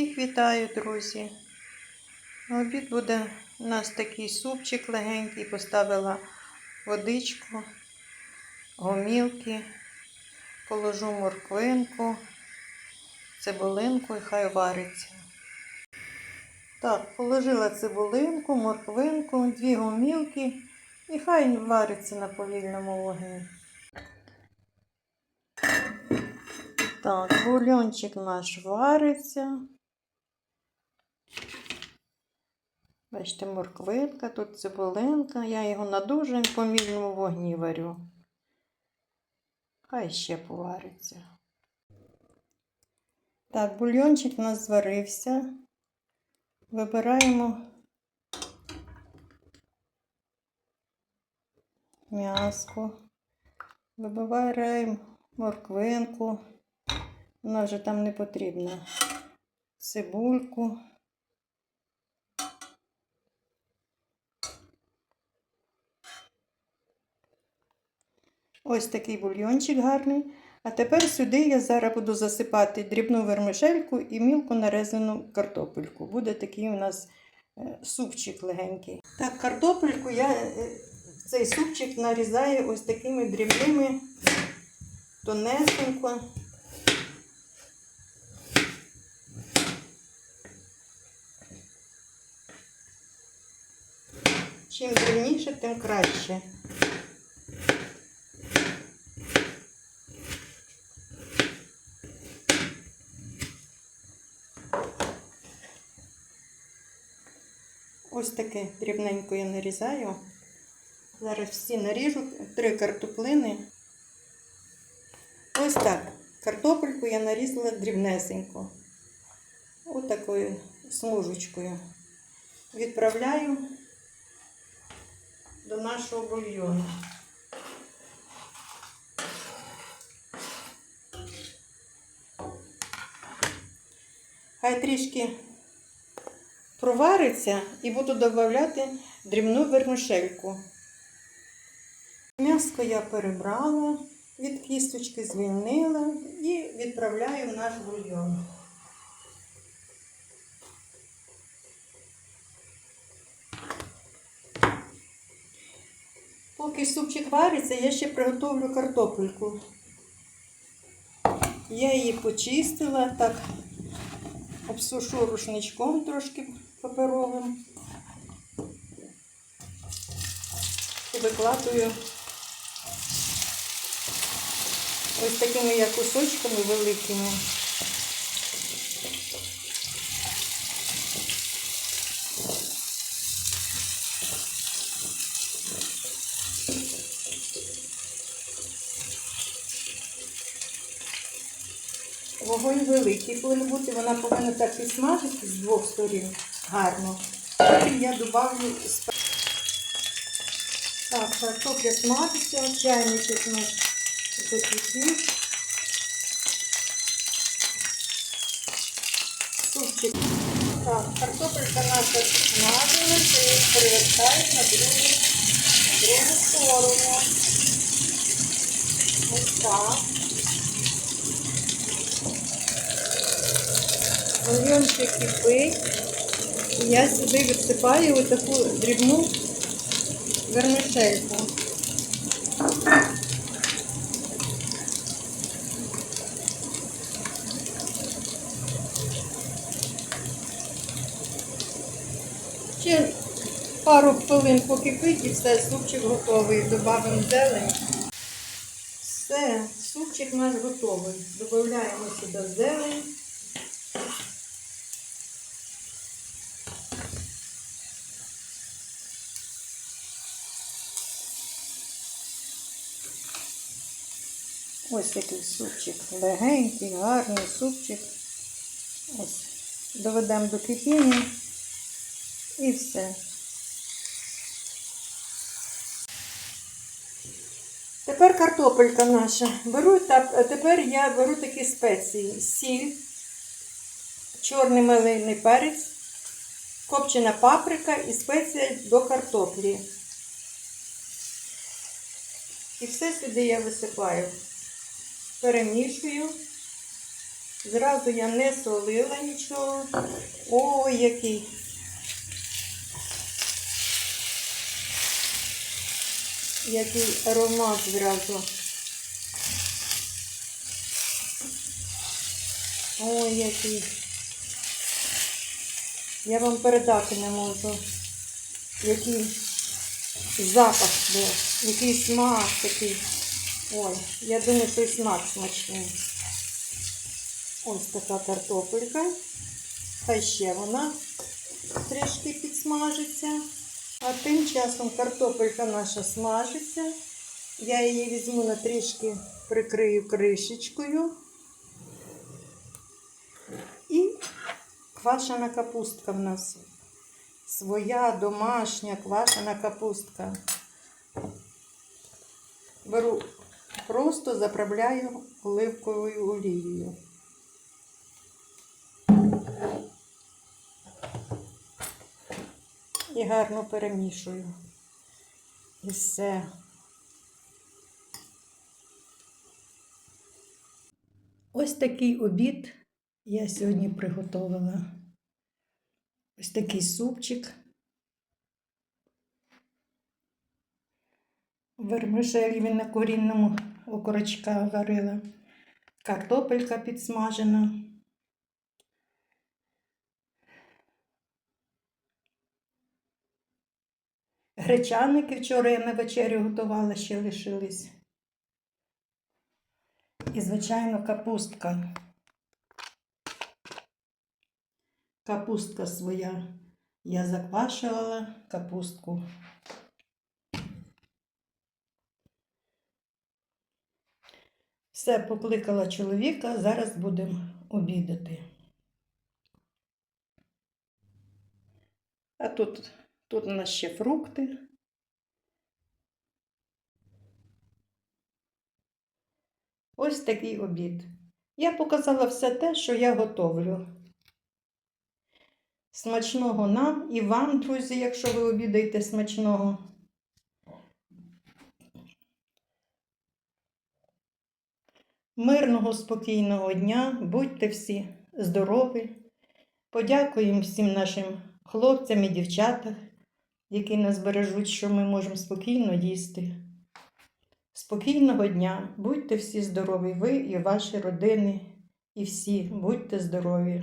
Всіх вітаю, друзі. На обід буде у нас такий супчик легенький. Поставила водичку, гомілки, положу морквинку, цибулинку і хай вариться. Так, положила цибулинку, морквинку, дві гомілки і хай вариться на повільному вогні. Так, бульончик наш вариться. Бачите, морквинка, тут цибулинка. Я його на дуже помірному вогні варю. Хай ще повариться. Так, бульончик у нас зварився. Вибираємо м'яско. Вибираємо морквинку. Вона вже там не потрібна. Цибульку. Ось такий бульйончик гарний. А тепер сюди я зараз буду засипати дрібну вермишельку і мілко нарезану картопельку. Буде такий у нас е, супчик легенький. Так, картопельку я е, цей супчик нарізаю ось такими дрібними, тонесенько. Чим дрібніше, тим краще. Ось таке дрібненько я нарізаю. Зараз всі наріжу три картоплини. Ось так. Картопельку я нарізала дрібнесенько. Ось такою смужечкою. Відправляю до нашого бульйону. Хай трішки провариться і буду додавати дрібну вермишельку. М'яско я перебрала, від кісточки звільнила і відправляю в наш бульйон. Поки супчик вариться, я ще приготовлю картопельку. Я її почистила, так обсушу рушничком трошки паперовим і викладую ось такими як кусочками великими. Вогонь великий повинен бути, вона повинна так підсмажити з двох сторін гарно. Я додавлю спа- Так, картопля смажиться, чайничок у нас закипів. Супчик. Так, картопелька наша смажилася і перевертаю на другу, другу сторону. Ось так. Бульйончик кипить. Я сюди відсипаю отаку дрібну вермишельку. Ще пару хвилин покипить і все, супчик готовий. Добавимо зелень. Все, супчик наш готовий. Додаємо сюди зелень. Ось такий супчик. Легенький, гарний супчик. Ось. Доведемо до кипіння і все. Тепер картопелька наша. Беру та, тепер я беру такі спеції: сіль, чорний мелений перець, копчена паприка і спеція до картоплі. І все сюди я висипаю. Перемішую. Зразу я не солила нічого. Ой, який. Який аромат зразу. Ой, який. Я вам передати не можу. Який запах був, який смак такий. Ой, я думаю, що і смак смачний. Ось така картопелька. Хай ще вона трішки підсмажиться. А тим часом картопелька наша смажиться. Я її візьму на трішки прикрию кришечкою. І квашена капустка в нас. Своя домашня квашена капустка. Беру, просто заправляю оливковою олією. І гарно перемішую. І все. Ось такий обід я сьогодні приготувала. Ось такий супчик. Вермишель він на корінному окорочка варила. Картопелька підсмажена. Гречаники вчора я на вечерю готувала, ще лишились. І, звичайно, капустка. Капустка своя. Я заквашувала капустку. Все, покликала чоловіка, зараз будемо обідати. А тут, тут у нас ще фрукти. Ось такий обід. Я показала все те, що я готовлю. Смачного нам і вам, друзі, якщо ви обідаєте смачного. Мирного, спокійного дня, будьте всі здорові. Подякуємо всім нашим хлопцям і дівчатам, які нас бережуть, що ми можемо спокійно їсти. Спокійного дня, будьте всі здорові, ви і ваші родини, і всі будьте здорові.